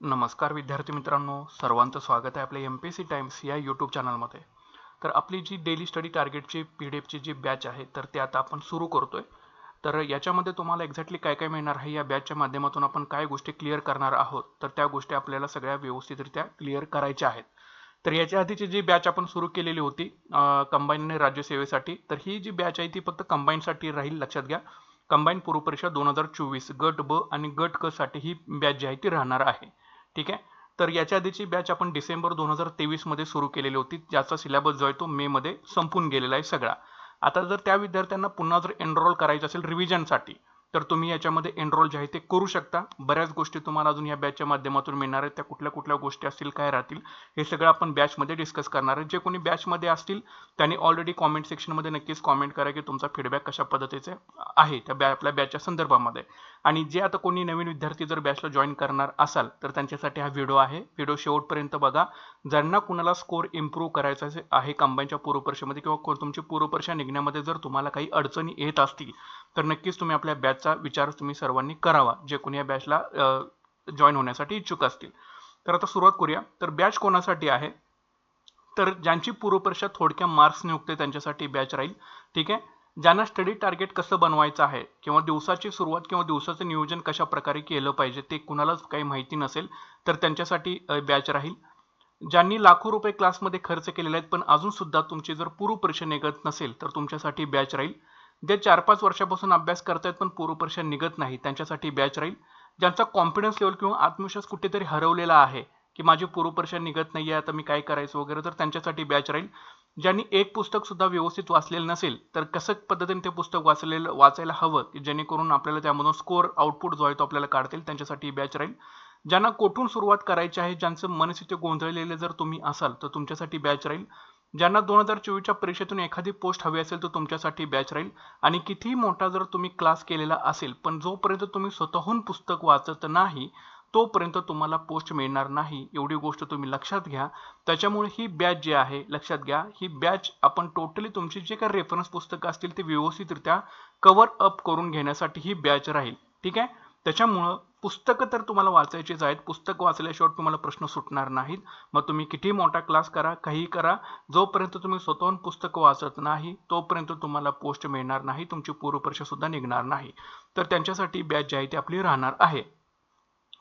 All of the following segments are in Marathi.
नमस्कार विद्यार्थी मित्रांनो सर्वांचं स्वागत आहे आपल्या एम पी सी टाइम्स या यूट्यूब चॅनलमध्ये तर आपली जी डेली स्टडी टार्गेटची पी डी एफची जी बॅच आहे तर ते आता आपण सुरू करतोय. तर याच्यामध्ये तुम्हाला एक्झॅक्टली काय काय मिळणार आहे या बॅचच्या माध्यमातून आपण काय गोष्टी क्लिअर करणार आहोत तर त्या गोष्टी आपल्याला सगळ्या व्यवस्थितरित्या क्लिअर करायच्या आहेत. तर याच्या आधीची जी बॅच आपण सुरू केलेली होती कंबाईनने राज्यसेवेसाठी तर ही जी बॅच आहे ती फक्त कंबाईनसाठी राहील लक्षात घ्या. कंबाईन पूर्व परीक्षा दोन हजार चोवीस गट ब आणि गट क साठी ही बॅच जी आहे ती राहणार आहे. ठीक आहे? तर याच्या आधीची बॅच आपण डिसेंबर दोन हजार तेवीसमध्ये सुरू केलेली होती. ज्याचा सिलेबस जो आहे तो मे मध्ये संपून गेलेला आहे सगळा. आता जर त्या विद्यार्थ्यांना पुन्हा जर एनरोल करायचं असेल रिव्हिजनसाठी तर तुम्ही याच्यामध्ये एनरोल जे आहे ते करू शकता. बऱ्याच गोष्टी तुम्हाला अजून या बॅचच्या माध्यमातून मिळणार आहेत. त्या कुठल्या कुठल्या गोष्टी असतील काय राहतील हे सगळं आपण बॅचमध्ये डिस्कस करणार आहे. जे कोणी बॅचमध्ये असतील त्यांनी ऑलरेडी कॉमेंट सेक्शनमध्ये नक्कीच कॉमेंट करा की तुमचा फीडबॅक कशा पद्धतीचे आहे त्या बॅ आपल्या बॅचच्या संदर्भामध्ये. आणि जे आता कोणी नवीन विद्यार्थी जर बॅचला जॉईन करणार असाल तर त्यांच्यासाठी हा व्हिडिओ आहे. व्हिडिओ शेवटपर्यंत बघा. ज्यांना कुणाला स्कोर इम्प्रूव्ह करायचा आहे कंबाईनच्या पूर्वपरीक्षेमध्ये किंवा तुमची पूर्वपरीक्षा निघण्यामध्ये जर तुम्हाला काही अडचणी येत असतील तर नक्कीच तुम्ही आपल्या बॅचचा विचार तुम्ही सर्वांनी करावा जे कोणी या बॅचला जॉईन होण्यासाठी इच्छुक असतील. तर आता सुरुवात करूया. तर बॅच कोणासाठी आहे? तर ज्यांची पूर्वपरीक्षा थोडक्या मार्क्सने उगते त्यांच्यासाठी बॅच राहील. ठीक आहे? ज्यांना स्टडी टार्गेट कसं बनवायचं आहे किंवा दिवसाची सुरुवात किंवा दिवसाचं नियोजन कशा प्रकारे केलं पाहिजे ते कुणालाच काही माहिती नसेल तर त्यांच्यासाठी बॅच राहील. ज्यांनी लाखो रुपये क्लासमध्ये खर्च केलेले आहेत पण अजून सुद्धा तुमची जर पूर्वपरीक्षा निघत नसेल तर तुमच्यासाठी बॅच राहील. जे चार पाच वर्षापासून अभ्यास करतायत पण पूर्वपरीक्षा निघत नाही त्यांच्यासाठी बॅच राहील. ज्यांचा कॉन्फिडन्स लेवल किंवा आत्मविश्वास कुठेतरी हरवलेला आहे की माझी पूर्वपरीक्षा निघत नाही आहे आता मी काय करायचं वगैरे तर त्यांच्यासाठी बॅच राहील. ज्यांनी एक पुस्तक सुद्धा व्यवस्थित वाचलेलं नसेल तर कसं पद्धतीने ते पुस्तक वाचलेलं वाचायला हवं की जेणेकरून आपल्याला त्यामधून स्कोअर आउटपुट जो आहे तो आपल्याला काढता येईल त्यांच्यासाठी बॅच राहील. ज्यांना कोठून सुरुवात करायची आहे ज्यांचं मनस्थिती गोंधळलेले जर तुम्ही असाल तर तुमच्यासाठी बॅच राहील. ज्यांना दोन हजार चोवीसच्या परीक्षेतून एखादी पोस्ट हवी असेल तर तुमच्यासाठी बॅच राहील. आणि कितीही मोठा जर तुम्ही क्लास केलेला असेल पण जोपर्यंत तुम्ही स्वतःहून पुस्तक वाचत नाही तोपर्यंत तुम्हाला पोस्ट मिळणार नाही. एवढी गोष्ट तुम्ही लक्षात घ्या. त्याच्यामुळे ही बॅच जी आहे लक्षात घ्या ही बॅच आपण टोटली तुमची जे काही रेफरन्स पुस्तकं असतील ते व्यवस्थितरित्या कव्हर अप करून घेण्यासाठी ही बॅच राहील. ठीक आहे? त्याच्यामुळं पुस्तकं तर तुम्हाला वाचायचीच आहेत. पुस्तक वाचल्याशिवाय तुम्हाला प्रश्न सुटणार नाहीत. मग तुम्ही किती मोठा क्लास करा काही करा जोपर्यंत तुम्ही स्वतःहून पुस्तकं वाचत नाही तोपर्यंत तुम्हाला पोस्ट मिळणार नाही. तुमची पूर्वपरीक्षा सुद्धा निघणार नाही. तर त्यांच्यासाठी बॅच जी आहे ती आपली राहणार आहे.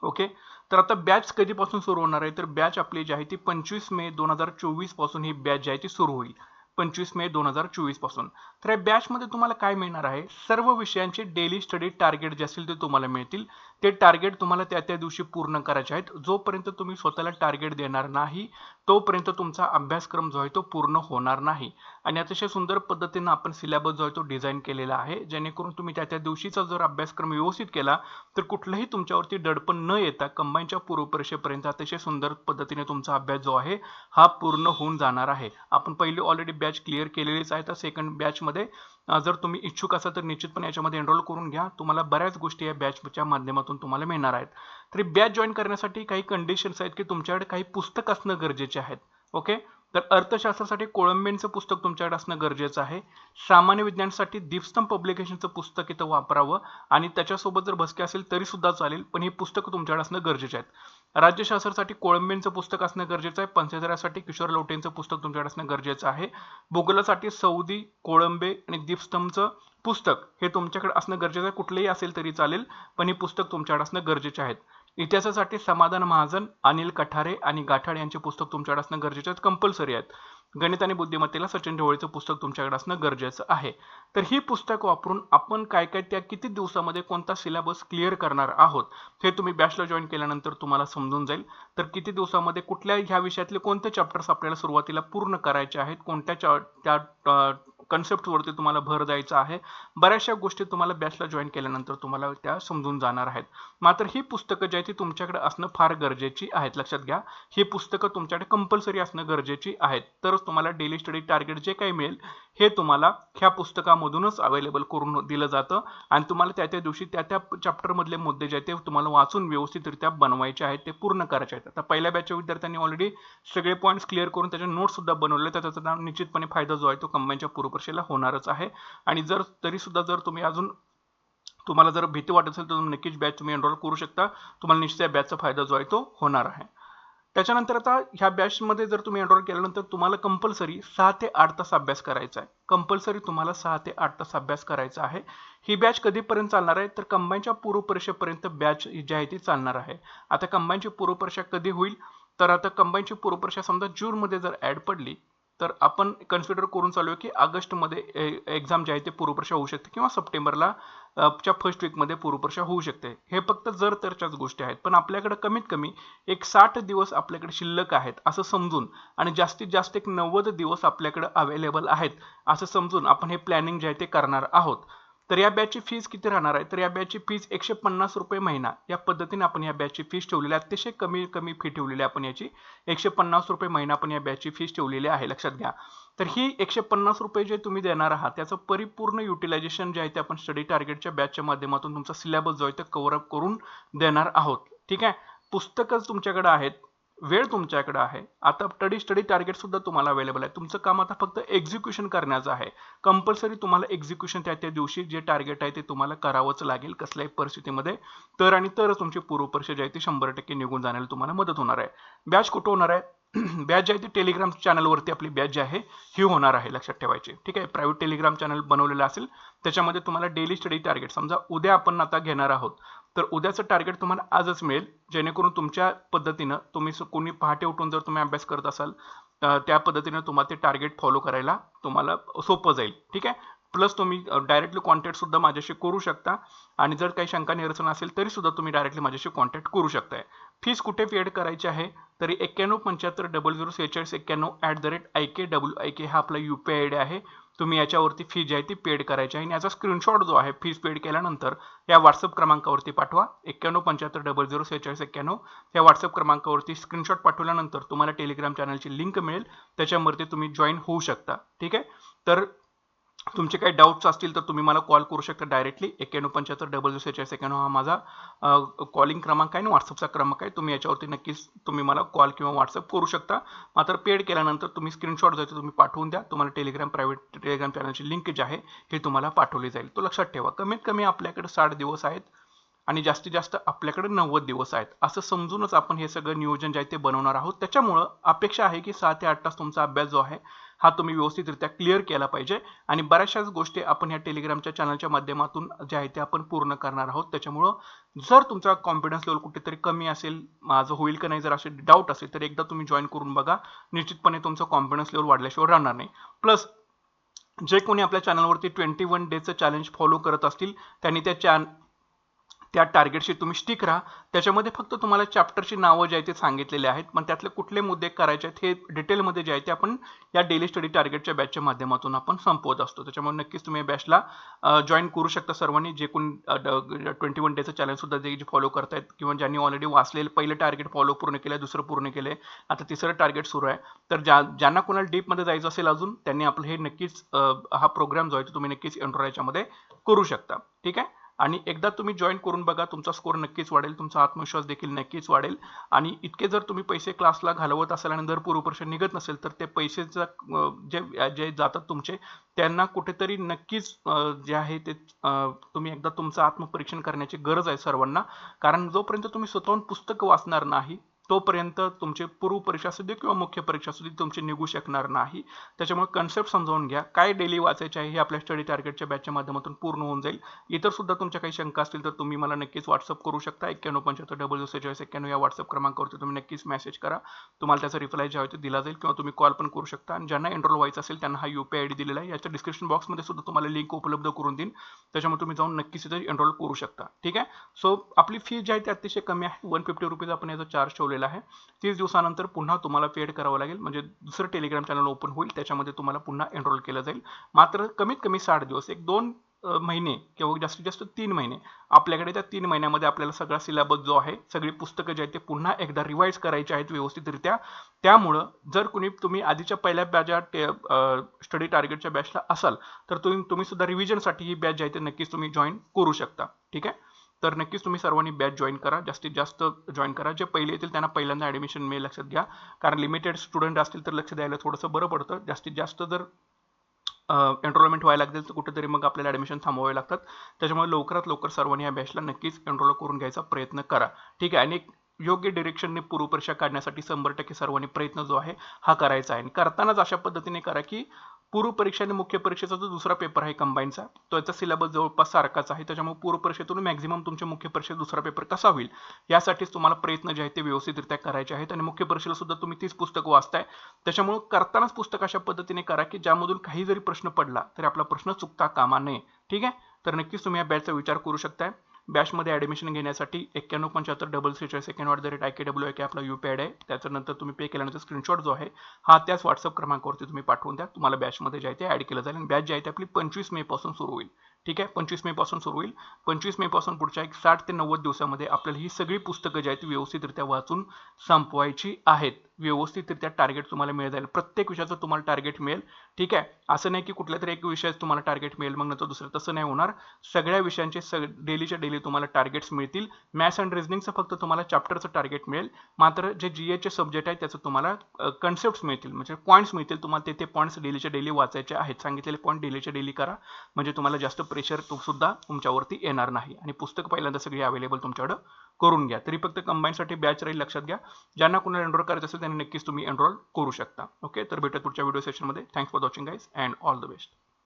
ओके? तर आता बॅच कधीपासून सुरू होणार आहे? तर बॅच आपली जी आहे ती पंचवीस मे दोन हजार चोवीसपासून ही बॅच जी आहे ती सुरू होईल. पंचवीस मे दोन हजार चोवीसपासून. तर या बॅचमध्ये तुम्हाला काय मिळणार आहे? सर्व विषयांचे डेली स्टडी टार्गेट जे असतील ते तुम्हाला मिळतील. ते टार्गेट तुम्हाला त्या त्या दिवशी पूर्ण करायचे आहेत. जोपर्यंत तुम्ही स्वतःला टार्गेट देणार नाही तोपर्यंत तुमचा अभ्यासक्रम जो आहे तो पूर्ण होणार नाही. आणि अतिशय सुंदर पद्धतीनं आपण सिलेबस जो आहे तो डिझाईन केलेला आहे. जेणेकरून तुम्ही त्या त्या दिवशीचा जर अभ्यासक्रम व्यवस्थित केला तर कुठलंही तुमच्यावरती दडपण न येता कंबाईनच्या पूर्वपरीक्षेपर्यंत अतिशय सुंदर पद्धतीने तुमचा अभ्यास जो आहे हा पूर्ण होऊन जाणार आहे. आपण पहिली ऑलरेडी बॅच क्लिअर केलेलीच आहे तर सेकंड बॅचमध्ये जर तुम्ही इच्छुक असाल तर निश्चितपणे याच्यामध्ये एनरोल करून घ्या. तुम्हाला बऱ्याच गोष्टी या बॅचच्या माध्यमातून तुम्हाला मिळणार आहेत. तरी बॅच जॉईन करण्यासाठी काही कंडिशन्स आहेत की तुमच्याकडे काही पुस्तक असणं गरजेचे आहेत. ओके? तर अर्थशास्त्रासाठी कोळंबेंचं पुस्तक तुमच्याकडे असणं गरजेचं आहे. सामान्य विज्ञानसाठी दीपस्तंभ पब्लिकेशनचं पुस्तक इथं वापरावं आणि त्याच्यासोबत जर भसके असेल तरी सुद्धा चालेल पण हे पुस्तकं तुमच्याकडे असणं गरजेचे आहेत. राज्यशास्त्रासाठी कोळंबेंचं पुस्तक असणं गरजेचं आहे. पंचेदरासाठी किशोर लोटेंचं पुस्तक तुमच्याकडे असणं गरजेचं आहे. भूगोलासाठी सौदी कोळंबे आणि दीपस्तंभचं पुस्तक हे तुमच्याकडे असणं गरजेचं आहे. कुठलंही असेल तरी चालेल पण ही पुस्तक तुमच्याकडे असणं गरजेचे आहेत. इतिहासासाठी समाधान महाजन अनिल कठारे आणि गाठाड यांचे पुस्तक तुमच्याकडे असणं गरजेचं आहेत कंपल्सरी आहेत. गणित आणि बुद्धिमत्तेला सचिन ढवळीचं पुस्तक तुमच्याकडे असणं गरजेचं आहे. तर ही पुस्तक वापरून आपण काय काय त्या किती दिवसामध्ये कोणता सिलेबस क्लिअर करणार आहोत हे तुम्ही बॅचला जॉईन केल्यानंतर तुम्हाला समजून जाईल. तर किती दिवसामध्ये कुठल्या ह्या विषयातले कोणते चॅप्टर्स आपल्याला सुरुवातीला पूर्ण करायचे आहेत कोणत्या त्या कन्सेप्टवरती तुम्हाला भर द्यायचा आहे. बऱ्याचशा गोष्टी तुम्हाला बॅचला जॉईन केल्यानंतर तुम्हाला त्या समजून जाणार आहेत. मात्र ही पुस्तकं जी आहे ती तुमच्याकडे असणं फार गरजेची आहेत. लक्षात घ्या ही पुस्तकं तुमच्याकडे कंपल्सरी असणं गरजेची आहेत. तरच तुम्हाला डेली स्टडी टार्गेट जे काही मिळेल हे तुम्हाला ह्या पुस्तकामधूनच अवेलेबल करून दिलं जातं. आणि तुम्हाला त्या त्या दिवशी त्या त्या चॅप्टरमधले मुद्दे जे आहेत ते तुम्हाला वाचून व्यवस्थितरित्या बनवायचे आहेत ते पूर्ण करायचे आहेत. आता पहिल्या बॅचच्या विद्यार्थ्यांनी ऑलरेडी सगळे पॉईंट्स क्लिअर करून त्याचे नोट्ससुद्धा बनवले. तर त्याचा निश्चितपणे फायदा जो आहे तो कंबाईनच्या पूर्वपरीक्षेला होणारच आहे. आणि जर तरी सुद्धा जर तुम्ही अजून तुम्हाला जर भीती वाटत असेल तर तुम्ही नक्कीच बॅच तुम्ही एनरोल करू शकता. तुम्हाला निश्चित या बॅचचा फायदा जो आहे तो होणार आहे. त्याच्यानंतर आता ह्या बॅचमध्ये जर तुम्ही एनरोल केल्यानंतर तुम्हाला कंपल्सरी सहा ते आठ तास अभ्यास करायचा आहे. कंपल्सरी तुम्हाला सहा ते आठ तास अभ्यास करायचा आहे. ही बॅच कधीपर्यंत चालणार आहे? तर कंबाईनच्या पूर्वपरीक्षेपर्यंत बॅच जी आहे ती चालणार आहे. आता कंबाईनची पूर्वपरीक्षा कधी होईल? तर आता कंबाईनची पूर्वपरीक्षा समजा जूनमध्ये जर ॲड पडली तर आपण कन्सिडर करून चालू आहे की ऑगस्टमध्ये एक्झाम जे आहे ते पूर्वपरीक्षा होऊ शकते किंवा सप्टेंबरला च्या फर्स्ट वीकमध्ये पूर्वपरीक्षा होऊ शकते. हे फक्त जर तरच्याच गोष्टी आहेत पण आपल्याकडे कमीत कमी एक साठ दिवस आपल्याकडे शिल्लक आहेत असं समजून आणि जास्तीत जास्त एक नव्वद दिवस आपल्याकडे अवेलेबल आहेत असं समजून आपण हे प्लॅनिंग जे आहे ते करणार आहोत. तर या बॅचची फीज किती राहणार आहे? तर या बॅचची फीज एकशे पन्नास रुपये महिना. या पद्धतीने आपण या बॅचची फीज ठेवलेली आहे अतिशय कमी कमी फी ठेवलेली आहे आपण याची. एकशे पन्नास रुपये महिना आपण या बॅचची फीज ठेवलेली आहे लक्षात घ्या. तर ही एकशे पन्नास रुपये जे तुम्ही देणार आहात त्याचं परिपूर्ण युटिलायझेशन जे आहे ते आपण स्टडी टार्गेटच्या बॅचच्या माध्यमातून तुमचा सिलेबस जो आहे ते कव्हरअप करून देणार आहोत. ठीक आहे? पुस्तकच तुमच्याकडे आहेत. वेळ तुमच्याकडे आहे. आता स्टडी स्टडी टार्गेट सुद्धा तुम्हाला अवेलेबल आहे. तुमचं काम आता फक्त एक्झिक्युशन करण्याचं आहे. कंपल्सरी तुम्हाला एक्झिक्युशन त्या त्या दिवशी जे टार्गेट आहे ते तुम्हाला करावंच लागेल कसल्याही परिस्थितीमध्ये. तर आणि तरच तुमची पूर्वपरीक्षा जी आहे ती शंभर टक्के निघून जाण्याला तुम्हाला मदत होणार आहे. बॅच कुठं होणार आहे? बॅच जी आहे ती टेलिग्राम चॅनलवरती आपली बॅच जी आहे ही होणार आहे लक्षात ठेवायची. ठीक आहे? प्रायव्हेट टेलिग्राम चॅनल बनवलेलं असेल त्याच्यामध्ये तुम्हाला डेली स्टडी टार्गेट समजा उद्या आपण आता घेणार आहोत तर उद्याचं टार्गेट तुम्हाला आजच मिळेल जेणेकरून तुमच्या पद्धतीनं तुम्ही कोणी पहाटे उठून जर तुम्ही अभ्यास करत असाल त्या पद्धतीनं तुम्हाला ते टार्गेट फॉलो करायला तुम्हाला सोपं जाईल. ठीक आहे? प्लस तुम्ही डायरेक्टली कॉन्टॅक्ट सुद्धा माझ्याशी करू शकता आणि जर काही शंका निरसन असेल तरी सुद्धा तुम्ही डायरेक्टली माझ्याशी कॉन्टॅक्ट करू शकताय. फीस कुठे पेड करायची आहे? तरी एक्क्याण्णव पंच्याहत्तर डबल झिरो सेहेचाळीस एक्क्याण्णव at the rate I K W I K हा आपला U P I I D आहे. तुम्ही याच्यावरती फी जी आहे ती पेड करायची आहे. आणि याचा स्क्रीनशॉट जो आहे फीज पेड केल्यानंतर या व्हॉट्सअप क्रमांकावरती पाठवा. एक्क्याण्णव पंच्याहत्तर डबल झिरो सेहेचाळीस एक्क्याण्णव. या व्हॉट्सअप क्रमांकावरती स्क्रीनशॉट पाठवल्यानंतर तुम्हाला टेलिग्राम चॅनलची लिंक मिळेल. त्याच्यावरती तुम्ही जॉईन होऊ शकता. ठीक आहे? तर तुमचे काही डाऊट्स असतील तर तुम्ही मला कॉल करू शकता डायरेक्टली एक्क्याण्णव पंच्याहत्तर डबल झिरो सेहेचाळीस एक्क्याण्णव हा माझा कॉलिंग क्रमांक आहे आणि व्हॉट्सअपचा क्रमांक आहे. तुम्ही याच्यावरती नक्कीच तुम्ही मला कॉल किंवा व्हॉट्सअप करू शकता. मात्र पेड केल्यानंतर तुम्ही स्क्रीनशॉट जायचं तुम्ही पाठवून द्या. तुम्हाला टेलिग्राम प्रायव्हेट टेलिग्राम चॅनलची लिंक जी आहे ही तुम्हाला पाठवली जाईल. तो लक्षात ठेवा. कमीत कमी आपल्याकडे साठ दिवस आहेत आणि जास्तीत जास्त आपल्याकडे नव्वद दिवस आहेत. असं समजूनच आपण हे सगळं नियोजन जे आहे ते बनवणार आहोत. त्याच्यामुळं अपेक्षा आहे की सहा ते आठ तास तुमचा अभ्यास जो आहे हा तुम्ही व्यवस्थितरित्या क्लिअर केला पाहिजे. आणि बऱ्याचशाच गोष्टी आपण ह्या टेलिग्रामच्या चॅनलच्या माध्यमातून जे आहे ते आपण पूर्ण करणार आहोत. त्याच्यामुळं जर तुमचा कॉन्फिडन्स लेवल कुठेतरी कमी असेल माझं होईल का नाही जर असे डाऊट असेल तर एकदा तुम्ही जॉईन करून बघा. निश्चितपणे तुमचं कॉन्फिडन्स लेवल वाढल्याशिवाय राहणार नाही. प्लस जे कोणी आपल्या चॅनलवरती ट्वेंटी वन डेचं चॅलेंज फॉलो करत असतील त्यांनी त्या चॅन त्या टार्गेटशी तुम्ही स्टिक राहा. त्याच्यामध्ये फक्त तुम्हाला चॅप्टरची नावं जे आहे ते सांगितलेले आहेत. पण त्यातले कुठले मुद्दे करायचे आहेत हे डिटेलमध्ये जे आहे ते आपण या डेली स्टडी टार्गेटच्या बॅचच्या माध्यमातून आपण संपवत असतो. त्याच्यामुळे नक्कीच तुम्ही बॅचला जॉईन करू शकता सर्वांनी. जे कोण ट्वेंटी वन डेचं चॅलेंज सुद्धा जे फॉलो करतायत किंवा ज्यांनी ऑलरेडी वाचलेलं पहिलं टार्गेट फॉलो पूर्ण केलं दुसरं पूर्ण केलं आता तिसरं टार्गेट सुरू आहे. तर ज्या ज्यांना कोणाला डीपमध्ये जायचं असेल अजून त्यांनी आपलं हे नक्कीच हा प्रोग्राम जो आहे तो तुम्ही नक्कीच एन्ड्रॉयच्यामध्ये याच्यामध्ये करू शकता. ठीक आहे? आणि एकदा तुम्ही जॉईन करून बघा तुमचा स्कोर नक्कीच वाढेल तुमचा आत्मविश्वास देखील नक्कीच वाढेल. आणि इतके जर तुम्ही पैसे क्लासला घालवत असाल आणि जर पूर्वपरीक्षा निघत नसेल तर ते पैसेचा जे जे जातात तुमचे त्यांना कुठेतरी नक्कीच जे आहे ते तुम्ही एकदा तुमचं आत्मपरीक्षण करण्याची गरज आहे सर्वांना. कारण जोपर्यंत तुम्ही स्वतःहून पुस्तक वाचणार नाही तोपर्यंत तुमचे पूर्व परीक्षा असू दे किंवा मुख्य परीक्षा असू दे तुमची निघू शकणार नाही. त्याच्यामुळे कन्सेप्ट समजावून घ्या. काय डेली वाचायचे आहे हे आपल्या स्टडी टार्गेटच्या बॅचच्या माध्यमातून पूर्ण होऊन जाईल. इतर सुद्धा तुमच्या काही शंका असतील तर तुम्ही मला नक्कीच व्हॉट्सअप करू शकता. एक्क्याण्णव पंच्याहत्तर डबल झिरो सेहेचाळीस एक्क्याण्णव या व्हॉट्सअप क्रमांकावरती तुम्ही नक्कीच मेसेज करा. तुम्हाला त्याचा रिप्लाय जे आहे ते दिला जाईल किंवा तुम्ही कॉल पण करू शकता. आणि ज्यांना एनरोल व्हायचं असेल त्यांना हा यूपीआय आय डी दिलेला आहे. याच्या डिस्क्रिप्शन बॉक्समध्ये सुद्धा तुम्हाला लिंक उपलब्ध करून देईन. त्याच्यामुळे तुम्ही जाऊन नक्कीच इथे एनरोल करू शकता. ठीक आहे? सो आपली फी जी आहे ती अतिशय कमी आहे. वन फिफ्टी रुपीज आपण याचा चार्ज ठेवलेला आहे. तीस दिवसानंतर पुन्हा तुम्हाला पेड करावं लागेल. म्हणजे दुसरं टेलिग्राम चॅनल ओपन होईल. त्याच्यामध्ये तुम्हाला पुन्हा एनरोल केलं जाईल. मात्र कमीत कमी साठ दिवस एक दोन महिने किंवा जास्तीत जास्त तीन महिने आपल्याकडे त्या तीन महिन्यामध्ये आपल्याला सगळा सिलेबस जो आहे सगळी पुस्तकं जे आहेत ते पुन्हा एकदा रिवाईज करायचे आहेत व्यवस्थितरित्या. त्यामुळं जर कुणी तुम्ही आधीच्या पहिल्या बॅच्या स्टडी टार्गेटच्या बॅचला असाल तर तुम्ही तुम्ही सुद्धा रिव्हिजनसाठी ही बॅच जी आहे ते नक्कीच तुम्ही जॉईन करू शकता. ठीक आहे? तर नक्कीच तुम्ही सर्वांनी बॅच जॉईन करा. जास्तीत जास्त जॉईन करा. जे पहिले येतील त्यांना पहिल्यांदा ॲडमिशन मिळेल लक्षात घ्या. कारण लिमिटेड स्टुडंट असतील तर लक्ष द्यायला थोडंसं बरं पडतं. जास्तीत जास्त जर एनरोलमेंट व्हायला लागेल तर कुठेतरी मग आपल्याला ॲडमिशन थांबवावे लागतात. त्याच्यामुळे लवकरात लवकर सर्वांनी या बॅचला नक्कीच एनरोल करून घ्यायचा प्रयत्न करा. ठीक आहे. आणि योग्य डिरेक्शनने पूर्वपरीक्षा काढण्यासाठी शंभर टक्के सर्वांनी प्रयत्न जो आहे हा करायचा आहे. आणि करतानाच अशा पद्धतीने करा की पूर्व परीक्षा आणि मुख्य परीक्षेचा जो दुसरा पेपर आहे कंबाईनचा तो त्याचा सिलेबस जवळपास सारखाच आहे. त्याच्यामुळे पूर्व परीक्षेतून मॅक्झिमम तुमच्या मुख्य परीक्षेत दुसरा पेपर कसा होईल यासाठीच तुम्हाला प्रयत्न जे आहेत ते व्यवस्थितरित्या करायचे आहेत. आणि मुख्य परीक्षेला सुद्धा तुम्ही तीच पुस्तकं वाचताय. त्याच्यामुळे करतानाच पुस्तक अशा पद्धतीने करा की ज्यामधून काही जरी प्रश्न पडला तरी आपला प्रश्न चुकता कामा नये. ठीक आहे? तर नक्कीच तुम्ही या बॅचचा विचार करू शकताय. बॅचमध्ये ॲडमिशन घेण्यासाठी एक्क्याण्णव पंच्याहत्तर डबल सेहेचाळीस second at the rate I K W I K आपला यू पी आय आहे. त्याच्यानंतर तुम्ही पे केल्यानंतर स्क्रीनशॉट जो आहे हा त्याच व्हॉट्सअप क्रमांकावरती तुम्ही पाठवून द्या. तुम्हाला बॅचमध्ये जे आहे ते ॲड केलं जाईल आणि बॅच जी आहे ती आपली पंचवीस मेपासून सुरू होईल. ठीक आहे? पंचवीस मेपासून सुरू होईल. पंचवीस मेपासून पुढच्या एक साठ ते नव्वद दिवसामध्ये आपल्याला ही सगळी पुस्तकं जी आहेत ती व्यवस्थितरित्या वाचून संपवायची आहेत. व्यवस्थितरित्या टार्गेट तुम्हाला मिळत जाईल. प्रत्येक विषयाचं तुम्हाला टार्गेट मिळेल. ठीक आहे? असं नाही की कुठल्या तरी एक विषयाचं तुम्हाला टार्गेट मिळेल मग नंतर दुसरं. तसं नाही होणार. सगळ्या विषयांचे सग डेलीच्या डेली तुम्हाला टार्गेट्स मिळतील. मॅथ्स अँड रिजनिंगचं फक्त तुम्हाला चॅप्टरचं टार्गेट मिळेल. मात्र जे जी एचे सब्जेक्ट आहे त्याचं तुम्हाला कन्सेप्ट मिळतील. म्हणजे पॉईंट्स मिळतील. तुम्हाला ते ते पॉईंट्स डेलीच्या डेली वाचायचे आहेत. सांगितलेले पॉईंट डेलीच्या डेली करा. म्हणजे तुम्हाला जास्त प्रेशर सुद्धा तुमच्यावरती येणार नाही. आणि पुस्तक पहिल्यांदा सगळी अवेलेबल तुमच्याकडं करून घ्या. तरी फक्त कंबाईनसाठी बॅच राहील लक्षात घ्या. ज्यांना कोणाला एनरोल करायचं असेल त्यांनी नक्कीच तुम्ही एनरोल करू शकता. ओके तर भेटत पुढच्या व्हिडिओ सेशनमध्ये thanks for watching guys and all the best